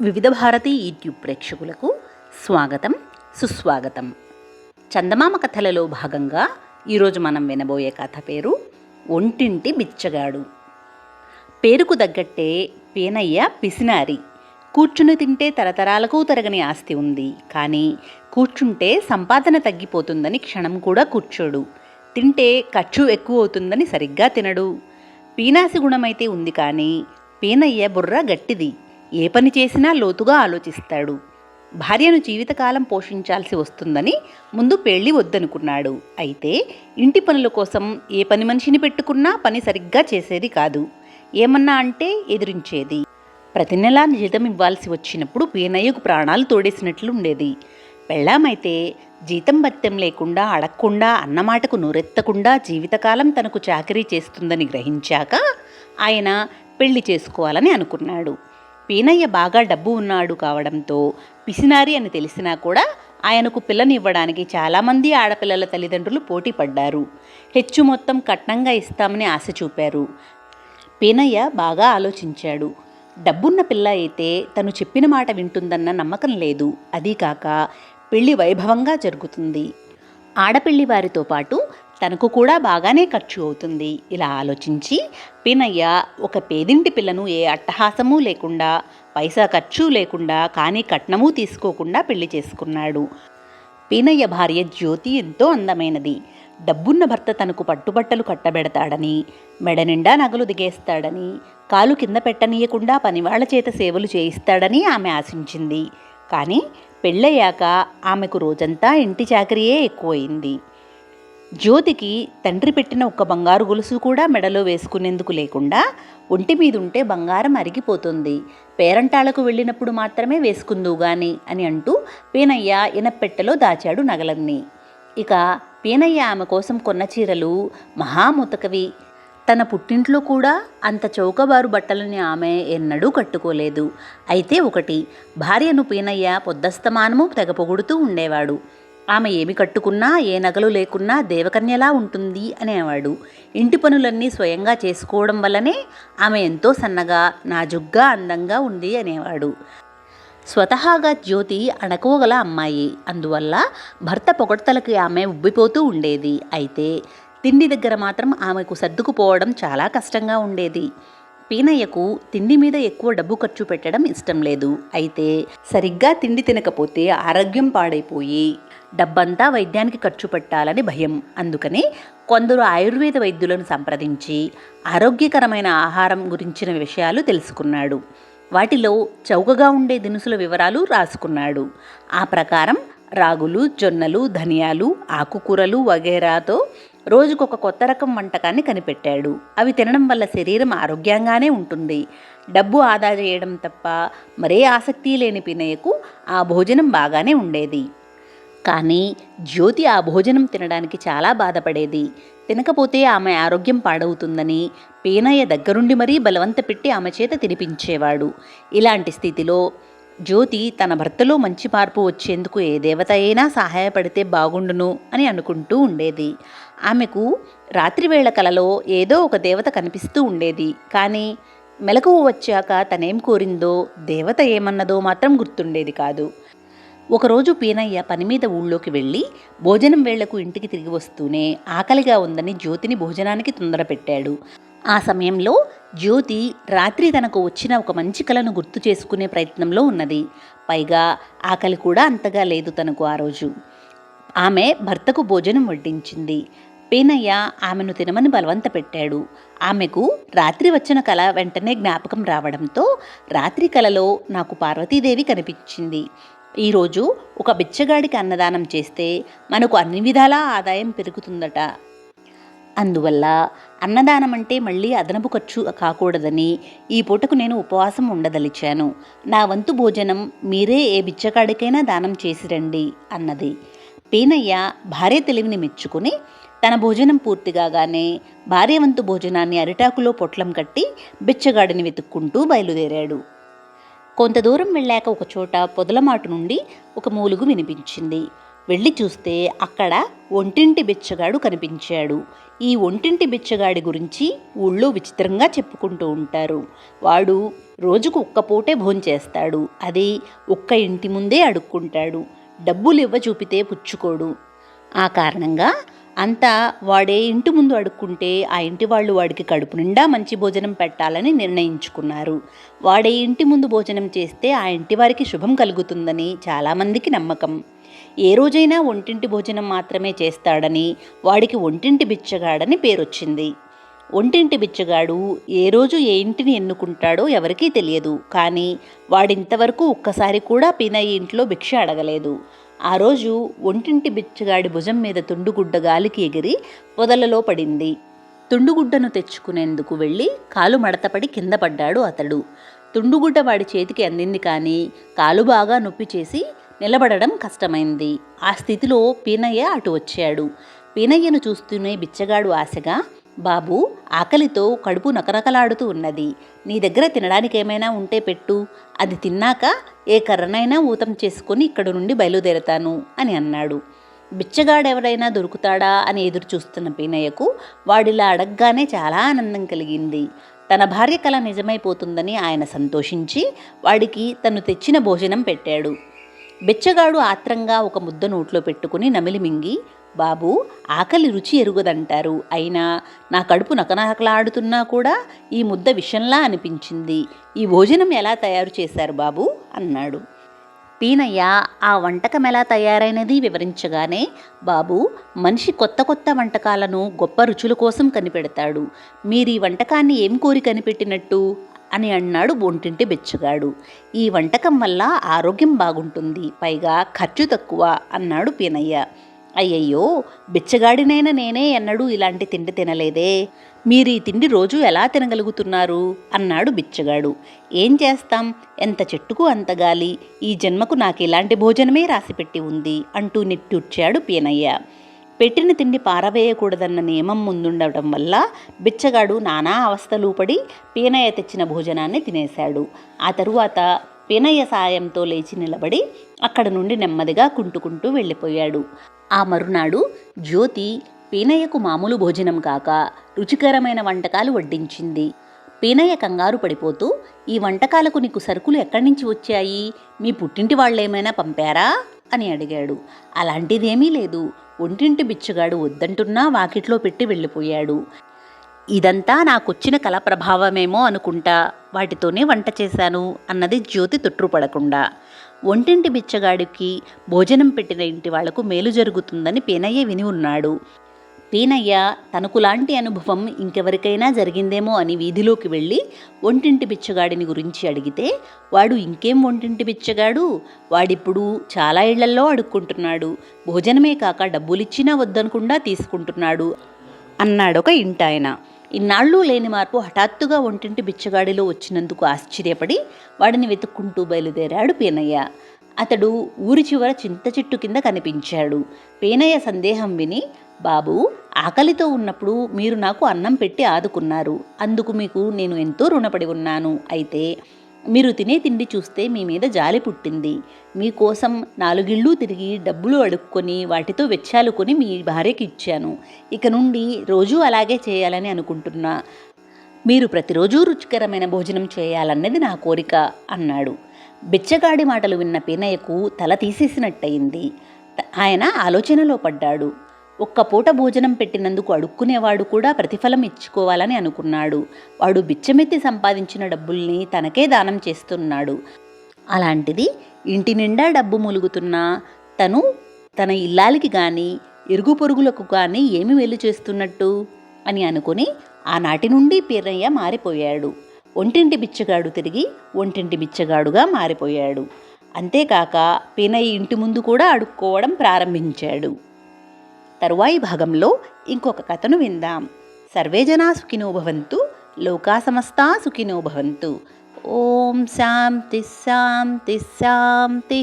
వివిధ భారతి యూట్యూబ్ ప్రేక్షకులకు స్వాగతం సుస్వాగతం. చందమామ కథలలో భాగంగా ఈరోజు మనం వినబోయే కథ పేరు ఒంటింటి బిచ్చగాడు. పేరుకు తగ్గట్టే పేనయ్య పిసినారి. కూర్చుని తింటే తరతరాలకు తరగని ఆస్తి ఉంది. కానీ కూర్చుంటే సంపాదన తగ్గిపోతుందని క్షణం కూడా కూర్చోడు. తింటే ఖర్చు ఎక్కువ అవుతుందని సరిగ్గా తినడు. పీనాసి గుణమైతే ఉంది కానీ పీనయ్య బుర్ర గట్టిది. ఏ పని చేసినా లోతుగా ఆలోచిస్తాడు. భార్యను జీవితకాలం పోషించాల్సి వస్తుందని ముందు పెళ్ళి వద్దనుకున్నాడు. అయితే ఇంటి పనుల కోసం ఏ పని మనిషిని పెట్టుకున్నా పని సరిగ్గా చేసేది కాదు. ఏమన్నా అంటే ఎదిరించేది. ప్రతి నెలా జీతం ఇవ్వాల్సి వచ్చినప్పుడు పీనయ్యకు ప్రాణాలు తోడేసినట్లు ఉండేది పెళ్ళామైతే జీతం భత్యం లేకుండా అడగకుండా అన్నమాటకు నూరెత్తకుండా జీవితకాలం తనకు చాకరీ చేస్తుందని గ్రహించాక ఆయన పెళ్ళి చేసుకోవాలని అనుకున్నాడు. పీనయ్య బాగా డబ్బు ఉన్నాడు కావడంతో పిసినారి అని తెలిసినా కూడా ఆయనకు పిల్లనివ్వడానికి చాలామంది ఆడపిల్లల తల్లిదండ్రులు పోటీ పడ్డారు. హెచ్చు మొత్తం కట్నంగా ఇస్తామని ఆశ చూపారు. పీనయ్య బాగా ఆలోచించాడు. డబ్బున్న పిల్ల అయితే తను చెప్పిన మాట వింటుందన్న నమ్మకం లేదు. అదీ కాక పెళ్ళి వైభవంగా జరుగుతుంది. ఆడపిల్లి వారితో పాటు తనకు కూడా బాగానే ఖర్చు అవుతుంది. ఇలా ఆలోచించి పీనయ్య ఒక పేదింటి పిల్లను ఏ అట్టహాసము లేకుండా పైసా ఖర్చు లేకుండా కానీ కట్నము తీసుకోకుండా పెళ్ళి చేసుకున్నాడు. పీనయ్య భార్య జ్యోతి ఎంతో అందమైనది. డబ్బున్న భర్త తనకు పట్టుబట్టలు కట్టబెడతాడని మెడ నిండా నగలు దిగేస్తాడని కాలు కింద పెట్టనీయకుండా పనివాళ్ళ చేత సేవలు చేయిస్తాడని ఆమె ఆశించింది. కానీ పెళ్ళయ్యాక ఆమెకు రోజంతా ఇంటి చాకరీయే ఎక్కువయింది. జ్యోతికి తండ్రి పెట్టిన ఒక్క బంగారు గొలుసు కూడా మెడలో వేసుకునేందుకు లేకుండా ఒంటి మీద ఉంటే బంగారం అరిగిపోతుంది. పేరంటాలకు వెళ్ళినప్పుడు మాత్రమే వేసుకుందువు గాని అని అంటూ పీనయ్య ఇనపెట్టెలో దాచాడు నగలన్నీ. ఇక పీనయ్య ఆమె కోసం కొన్న చీరలు మహాముతకవి. తన పుట్టింట్లో కూడా అంత చౌకబారు బట్టలని ఆమె ఎన్నడూ కట్టుకోలేదు. అయితే ఒకటి భార్యను పీనయ్య పొద్దస్తమానము తెగ పొగుడుతూ ఉండేవాడు. ఆమె ఏమి కట్టుకున్నా ఏ నగలు లేకున్నా దేవకన్యలా ఉంటుంది అనేవాడు. ఇంటి పనులన్నీ స్వయంగా చేసుకోవడం వల్లనే ఆమె ఎంతో సన్నగా నాజుగ్గా అందంగా ఉంది అనేవాడు. స్వతహాగా జ్యోతి అణకువగల అమ్మాయి. అందువల్ల భర్త పొగడ్తలకి ఆమె ఉబ్బిపోతూ ఉండేది. అయితే తిండి దగ్గర మాత్రం ఆమెకు సర్దుకుపోవడం చాలా కష్టంగా ఉండేది. పీనయ్యకు తిండి మీద ఎక్కువ డబ్బు ఖర్చు పెట్టడం ఇష్టం లేదు. అయితే సరిగ్గా తిండి తినకపోతే ఆరోగ్యం పాడైపోయి డబ్బంతా వైద్యానికి ఖర్చు పెట్టాలని భయం. అందుకని కొందరు ఆయుర్వేద వైద్యులను సంప్రదించి ఆరోగ్యకరమైన ఆహారం గురించిన విషయాలు తెలుసుకున్నాడు. వాటిలో చౌకగా ఉండే దినుసుల వివరాలు రాసుకున్నాడు. ఆ ప్రకారం రాగులు జొన్నలు ధనియాలు ఆకుకూరలు వగేరాతో రోజుకొక కొత్త రకం వంటకాన్ని కనిపెట్టాడు. అవి తినడం వల్ల శరీరం ఆరోగ్యంగానే ఉంటుంది. డబ్బు ఆదా చేయడం తప్ప మరే ఆసక్తి లేని పినయ్యకు ఆ భోజనం బాగానే ఉండేది. కానీ జ్యోతి ఆ భోజనం తినడానికి చాలా బాధపడేది. తినకపోతే ఆమె ఆరోగ్యం పాడవుతుందని పీనయ్య దగ్గరుండి మరీ బలవంత పెట్టి ఆమె చేత తినిపించేవాడు. ఇలాంటి స్థితిలో జ్యోతి తన భర్తలో మంచి మార్పు వచ్చేందుకు ఏ దేవత అయినా సహాయపడితే బాగుండును అని అనుకుంటూ ఉండేది. ఆమెకు రాత్రివేళ కలలో ఏదో ఒక దేవత కనిపిస్తూ ఉండేది. కానీ మెలకువ వచ్చాక తనేం కోరిందో దేవత ఏమన్నదో మాత్రం గుర్తుండేది కాదు. ఒకరోజు పీనయ్య పని మీద ఊళ్ళోకి వెళ్ళి భోజనం వేళ్ళకు ఇంటికి తిరిగి వస్తూనే ఆకలిగా ఉందని జ్యోతిని భోజనానికి తొందర పెట్టాడు. ఆ సమయంలో జ్యోతి రాత్రి తనకు వచ్చిన ఒక మంచి కలను గుర్తు చేసుకునే ప్రయత్నంలో ఉన్నది. పైగా ఆకలి కూడా అంతగా లేదు తనకు ఆ రోజు. ఆమె భర్తకు భోజనం వడ్డించింది. పీనయ్య ఆమెను తినమని బలవంత పెట్టాడు. ఆమెకు రాత్రి వచ్చిన కళ వెంటనే జ్ఞాపకం రావడంతో రాత్రి కలలో నాకు పార్వతీదేవి కనిపించింది. ఈరోజు ఒక బిచ్చగాడికి అన్నదానం చేస్తే మనకు అన్ని విధాలా ఆదాయం పెరుగుతుందట. అందువల్ల అన్నదానం అంటే మళ్ళీ అదనపు ఖర్చు కాకూడదని ఈ పూటకు నేను ఉపవాసం ఉండదలిచాను. నా వంతు భోజనం మీరే ఏ బిచ్చగాడికైనా దానం చేసిరండి అన్నది. పీనయ్య భార్య తెలివిని మెచ్చుకుని తన భోజనం పూర్తి కాగానే భార్య వంతు భోజనాన్ని అరిటాకులో పొట్లం కట్టి బిచ్చగాడిని వెతుక్కుంటూ బయలుదేరాడు. కొంత దూరం వెళ్ళాక ఒక చోట పొదలమాటు నుండి ఒక మూలుగు వినిపించింది. వెళ్ళి చూస్తే అక్కడ ఒంటింటి బిచ్చగాడు కనిపించాడు. ఈ ఒంటింటి బిచ్చగాడి గురించి ఊళ్ళో విచిత్రంగా చెప్పుకుంటూ ఉంటారు. వాడు రోజుకు ఒక్క పూటే భోంచేస్తాడు. అది ఒక్క ఇంటి ముందే అడుక్కుంటాడు. డబ్బులు ఇవ్వ చూపితే పుచ్చుకోడు. ఆ కారణంగా అంతా వాడే ఇంటి ముందు అడుక్కుంటే ఆ ఇంటి వాళ్ళు వాడికి కడుపు నిండా మంచి భోజనం పెట్టాలని నిర్ణయించుకున్నారు. వాడే ఇంటి ముందు భోజనం చేస్తే ఆ ఇంటి వారికి శుభం కలుగుతుందని చాలామందికి నమ్మకం. ఏ రోజైనా ఒంటింటి భోజనం మాత్రమే చేస్తాడని వాడికి ఒంటింటి బిచ్చగాడని పేరొచ్చింది. ఒంటింటి బిచ్చగాడు ఏ రోజు ఏ ఇంటిని ఎన్నుకుంటాడో ఎవరికీ తెలియదు. కానీ వాడింతవరకు ఒక్కసారి కూడా పీనయ్య ఇంట్లో భిక్ష అడగలేదు. ఆ రోజు ఒంటింటి బిచ్చగాడి భుజం మీద తుండుగుడ్డ గాలికి ఎగిరి పొదలలో పడింది. తుండుగుడ్డను తెచ్చుకునేందుకు వెళ్ళి కాలు మడతపడి కింద పడ్డాడు అతడు. తుండుగుడ్డ వాడి చేతికి అందింది కానీ కాలు బాగా నొప్పి చేసి నిలబడడం కష్టమైంది. ఆ స్థితిలో పీనయ్య అటు వచ్చాడు. పీనయ్యను చూస్తూనే బిచ్చగాడు ఆశగా బాబు ఆకలితో కడుపు నకనకలాడుతూ ఉన్నది. నీ దగ్గర తినడానికి ఏమైనా ఉంటే పెట్టు. అది తిన్నాక ఏ కర్రనైనా ఊతం చేసుకొని ఇక్కడి నుండి బయలుదేరతాను అని అన్నాడు. బిచ్చగాడెవడైనా దొరుకుతాడా అని ఎదురు చూస్తున్న పీనయ్యకు వాడిలా అడగగానే చాలా ఆనందం కలిగింది. తన భార్య కళ నిజమైపోతుందని ఆయన సంతోషించి వాడికి తను తెచ్చిన భోజనం పెట్టాడు. బిచ్చగాడు ఆత్రంగా ఒక ముద్ద నోట్లో పెట్టుకుని నమిలి మింగి బాబు ఆకలి రుచి ఎరుగదంటారు. అయినా నా కడుపు నకనకలాడుతున్నా కూడా ఈ ముద్ద విషంలా అనిపించింది. ఈ భోజనం ఎలా తయారు చేశారు బాబు? అన్నాడు. పీనయ్య ఆ వంటకం ఎలా తయారైనది వివరించగానే బాబు మనిషి కొత్త కొత్త వంటకాలను గొప్ప రుచుల కోసం కనిపెడతాడు. మీరు ఈ వంటకాన్ని ఏం కోరి కనిపెట్టినట్టు? అని అన్నాడు బొంటింటి బెచ్చగాడు. ఈ వంటకం వల్ల ఆరోగ్యం బాగుంటుంది పైగా ఖర్చు తక్కువ అన్నాడు పీనయ్య. అయ్యయ్యో బిచ్చగాడినైనా నేనే ఎన్నడూ ఇలాంటి తిండి తినలేదే. మీరు ఈ తిండి రోజు ఎలా తినగలుగుతున్నారు? అన్నాడు బిచ్చగాడు. ఏం చేస్తాం? ఎంత చెట్టుకు అంత గాలి. ఈ జన్మకు నాకు ఇలాంటి భోజనమే రాసిపెట్టి ఉంది అంటూ నిట్టూర్చాడు పీనయ్య. పెట్టిన తిండి పారవేయకూడదన్న నియమం ముందుండటం వల్ల బిచ్చగాడు నానా అవస్థలు పడి పీనయ్య తెచ్చిన భోజనాన్ని తినేశాడు. ఆ తరువాత వినయ సాయంతో లేచి నిలబడి అక్కడ నుండి నెమ్మదిగా కుంటుకుంటూ వెళ్ళిపోయాడు. ఆ మరునాడు జ్యోతి పీనయ్యకు మామూలు భోజనం కాక రుచికరమైన వంటకాలు వడ్డించింది. పీనయ్య కంగారు పడిపోతూ ఈ వంటకాలకు నీకు సరుకులు ఎక్కడి నుంచి వచ్చాయి? మీ పుట్టింటి వాళ్ళేమైనా పంపారా? అని అడిగాడు. అలాంటిదేమీ లేదు. ఒంటింటి బిచ్చగాడు వద్దంటున్నా వాకిట్లో పెట్టి వెళ్ళిపోయాడు. ఇదంతా నాకొచ్చిన కళ ప్రభావమేమో అనుకుంటా. వాటితోనే వంట చేశాను అన్నది జ్యోతి తొట్టుపడకుండా ఒంటింటి బిచ్చగాడికి భోజనం పెట్టిన ఇంటి వాళ్ళకు మేలు జరుగుతుందని పీనయ్య విని ఉన్నాడు. పీనయ్య తనకు లాంటి అనుభవం ఇంకెవరికైనా జరిగిందేమో అని వీధిలోకి వెళ్ళి ఒంటింటి బిచ్చగాడిని గురించి అడిగితే వాడు ఇంకేం ఒంటింటి బిచ్చగాడు? వాడిప్పుడు చాలా ఇళ్ళల్లో అడుక్కుంటున్నాడు. భోజనమే కాక డబ్బులిచ్చినా వద్దనకుండా తీసుకుంటున్నాడు అన్నాడొక ఇంటాయన. ఇన్నాళ్ళు లేని మార్పు హఠాత్తుగా ఒంటింటి బిచ్చగాడిలో వచ్చినందుకు ఆశ్చర్యపడి వాడిని వెతుక్కుంటూ బయలుదేరాడు పీనయ్య. అతడు ఊరి చివర చింత చెట్టు కింద కనిపించాడు. పేనయ్య సందేహం విని బాబు ఆకలితో ఉన్నప్పుడు మీరు నాకు అన్నం పెట్టి ఆదుకున్నారు. అందుకు మీకు నేను ఎంతో రుణపడి ఉన్నాను. అయితే మీరు తినే తిండి చూస్తే మీ మీద జాలి పుట్టింది. మీకోసం నాలుగిళ్ళు తిరిగి డబ్బులు అడుక్కొని వాటితో వెచ్చాలు కొని మీ భార్యకి ఇచ్చాను. ఇక నుండి రోజూ అలాగే చేయాలని అనుకుంటున్నా. మీరు ప్రతిరోజు రుచికరమైన భోజనం చేయాలన్నది నా కోరిక అన్నాడు. బిచ్చగాడి మాటలు విన్న పీనయ్యకు తల తీసేసినట్టయింది. ఆయన ఆలోచనలో పడ్డాడు. ఒక్క పూట భోజనం పెట్టినందుకు అడుక్కునేవాడు కూడా ప్రతిఫలం ఇచ్చుకోవాలని అనుకున్నాడు. వాడు బిచ్చమెత్తి సంపాదించిన డబ్బుల్ని తనకే దానం చేస్తున్నాడు. అలాంటిది ఇంటి నిండా డబ్బు ములుగుతున్నా తను తన ఇల్లాలికి కానీ ఇరుగు పొరుగులకు కానీ ఏమి వెలు చేస్తున్నట్టు? అని అనుకుని ఆనాటి నుండి పీరయ్య మారిపోయాడు. ఒంటింటి బిచ్చగాడు తిరిగి ఒంటింటి బిచ్చగాడుగా మారిపోయాడు. అంతేకాక పీనయ్య ఇంటి ముందు కూడా అడుక్కోవడం ప్రారంభించాడు. తరువాయి భాగంలో ఇంకొక కథను విందాం. సర్వేజనా సుఖినో భవంతు లోకా సమస్తా సుఖినో భవంతు. ఓం శాంతి శాంతి శాంతి.